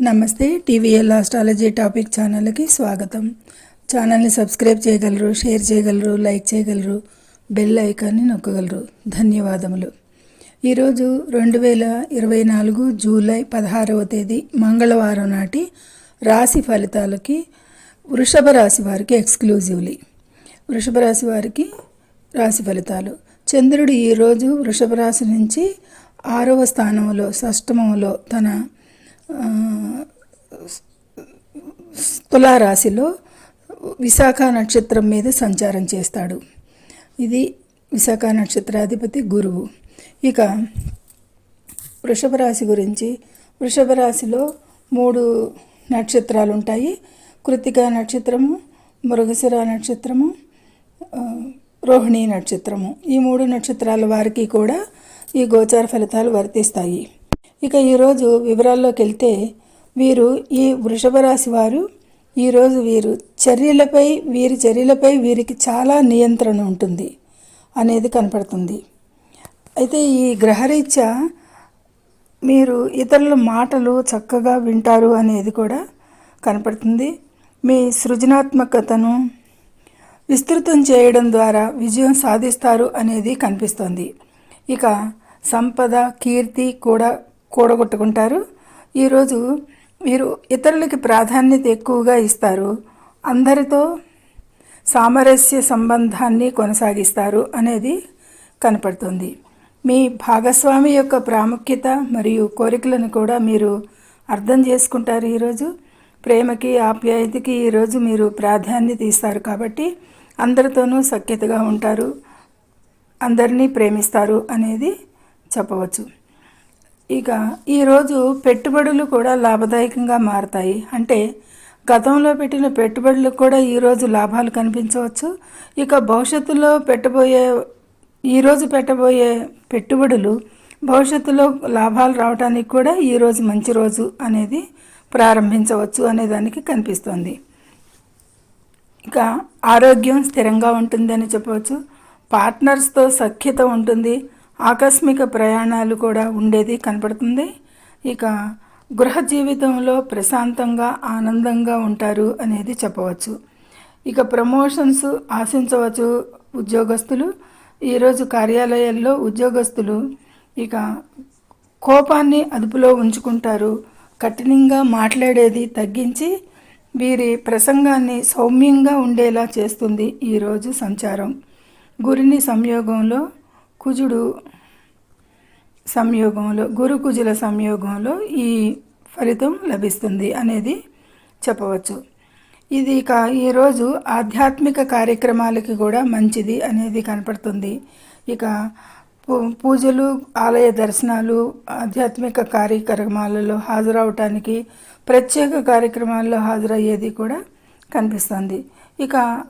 నమస్తే TVL astrology topic ఛానల్కి స్వాగతం. ఛానల్ని సబ్స్క్రైబ్ చేయగలరు షేర్ చేయగలరు లైక్ చేయగలరు బెల్ ఐకాన్ని నొక్కగలరు. ధన్యవాదములు. ఈరోజు రెండు వేల ఇరవై నాలుగు జూలై పదహారవ తేదీ మంగళవారం నాటి రాశి ఫలితాలకి వృషభ రాశి వారికి ఎక్స్క్లూజివ్లీ. వృషభ రాశి వారికి రాశి ఫలితాలు. చంద్రుడు ఈరోజు వృషభ రాశి నుంచి ఆరవ స్థానంలో షష్టమంలో తన తులారాశిలో విశాఖ నక్షత్రం మీద సంచారం చేస్తాడు. ఇది విశాఖ నక్షత్రాధిపతి గురువు. ఇక వృషభ రాశి గురించి. వృషభ రాశిలో మూడు నక్షత్రాలు ఉంటాయి. కృతిక నక్షత్రము మృగశిర నక్షత్రము రోహిణి నక్షత్రము. ఈ మూడు నక్షత్రాల వారికి కూడా ఈ గోచార ఫలితాలు వర్తిస్తాయి. ఇక ఈరోజు వివరాల్లోకి వెళ్తే వీరు ఈ వృషభ రాశి వారు. ఈరోజు వీరు చర్యలపై వీరి చర్యలపై వీరికి చాలా నియంత్రణ ఉంటుంది అనేది కనపడుతుంది. అయితే ఈ గ్రహరీత్యా మీరు ఇతరుల మాటలు చక్కగా వింటారు అనేది కూడా కనపడుతుంది. మీ సృజనాత్మకతను విస్తృతం చేయడం ద్వారా విజయం సాధిస్తారు అనేది కనిపిస్తుంది. ఇక సంపద కీర్తి కూడా కూడగొట్టుకుంటారు. ఈరోజు మీరు ఇతరులకి ప్రాధాన్యత ఎక్కువగా ఇస్తారు. అందరితో సామరస్య సంబంధాన్ని కొనసాగిస్తారు అనేది కనపడుతుంది. మీ భాగస్వామి యొక్క ప్రాముఖ్యత మరియు కోరికలను కూడా మీరు అర్థం చేసుకుంటారు ఈరోజు. ప్రేమకి ఆప్యాయతకి ఈరోజు మీరు ప్రాధాన్యత ఇస్తారు కాబట్టి అందరితోనూ సఖ్యతగా ఉంటారు. అందరినీ ప్రేమిస్తారు అనేది చెప్పవచ్చు. ఇక ఈరోజు పెట్టుబడులు కూడా లాభదాయకంగా మారతాయి. అంటే గతంలో పెట్టిన పెట్టుబడులకు కూడా ఈరోజు లాభాలు కనిపించవచ్చు. ఇక భవిష్యత్తులో పెట్టబోయే ఈరోజు పెట్టబోయే పెట్టుబడులు భవిష్యత్తులో లాభాలు రావడానికి కూడా ఈరోజు మంచి రోజు అనేది ప్రారంభించవచ్చు అనే దానికి కనిపిస్తుంది. ఇక ఆరోగ్యం స్థిరంగా ఉంటుందని చెప్పవచ్చు. పార్ట్నర్స్తో సఖ్యత ఉంటుంది. ఆకస్మిక ప్రయాణాలు కూడా ఉండేది కనపడుతుంది. ఇక గృహ జీవితంలో ప్రశాంతంగా ఆనందంగా ఉంటారు అనేది చెప్పవచ్చు. ఇక ప్రమోషన్స్ ఆశించవచ్చు ఉద్యోగస్తులు. ఈరోజు కార్యాలయాల్లో ఉద్యోగస్తులు ఇక కోపాన్ని అదుపులో ఉంచుకుంటారు. కఠినంగా మాట్లాడేది తగ్గించి వీరి ప్రసంగాన్ని సౌమ్యంగా ఉండేలా చేస్తుంది ఈరోజు సంచారం. గురిని సంయోగంలో కుజుడు సంయోగంలో గురు కుజుల సంయోగంలో ఈ ఫలితం లభిస్తుంది అనేది చెప్పవచ్చు. ఇది ఇక ఈరోజు ఆధ్యాత్మిక కార్యక్రమాలకి కూడా మంచిది అనేది కనపడుతుంది. ఇక పూ- పూజలు ఆలయ దర్శనాలు ఆధ్యాత్మిక కార్యక్రమాలలో హాజరవటానికి ప్రత్యేక కార్యక్రమాల్లో హాజరయ్యేది కూడా కనిపిస్తుంది. ఇక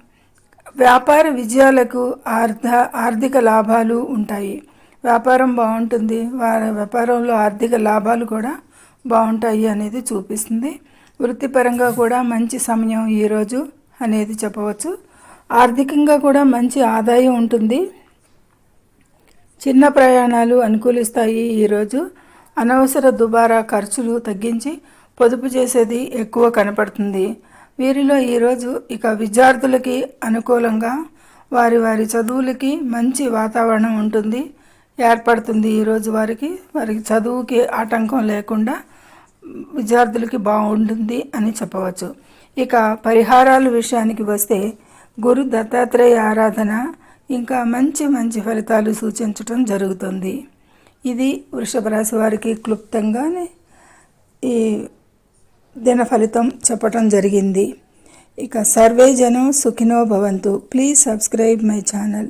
వ్యాపార విజయాలకు ఆర్థ ఆర్థిక లాభాలు ఉంటాయి. వ్యాపారం బాగుంటుంది. వారి వ్యాపారంలో ఆర్థిక లాభాలు కూడా బాగుంటాయి అనేది చూపిస్తుంది. వృత్తిపరంగా కూడా మంచి సమయం ఈరోజు అనేది చెప్పవచ్చు. ఆర్థికంగా కూడా మంచి ఆదాయం ఉంటుంది. చిన్న ప్రయాణాలు అనుకూలిస్తాయి ఈరోజు అనవసర దుబారా ఖర్చులు తగ్గించి పొదుపు చేసేది ఎక్కువ కనపడుతుంది. వీరిలో ఈరోజు ఇక విద్యార్థులకి అనుకూలంగా వారి వారి చదువులకి మంచి వాతావరణం ఉంటుంది ఏర్పడుతుంది ఈరోజు వారికి. వారికి చదువుకి ఆటంకం లేకుండా విద్యార్థులకి బాగుంటుంది అని చెప్పవచ్చు. ఇక పరిహారాల విషయానికి వస్తే గురు దత్తాత్రేయ ఆరాధన ఇంకా మంచి మంచి ఫలితాలు సూచించటం జరుగుతుంది. ఇది వృషభ రాశి వారికి క్లుప్తంగానే ఈ దిన ఫలితం చెప్పటం జరిగింది. ఇక సర్వే జనం సుఖినో భవంతు. Please subscribe my channel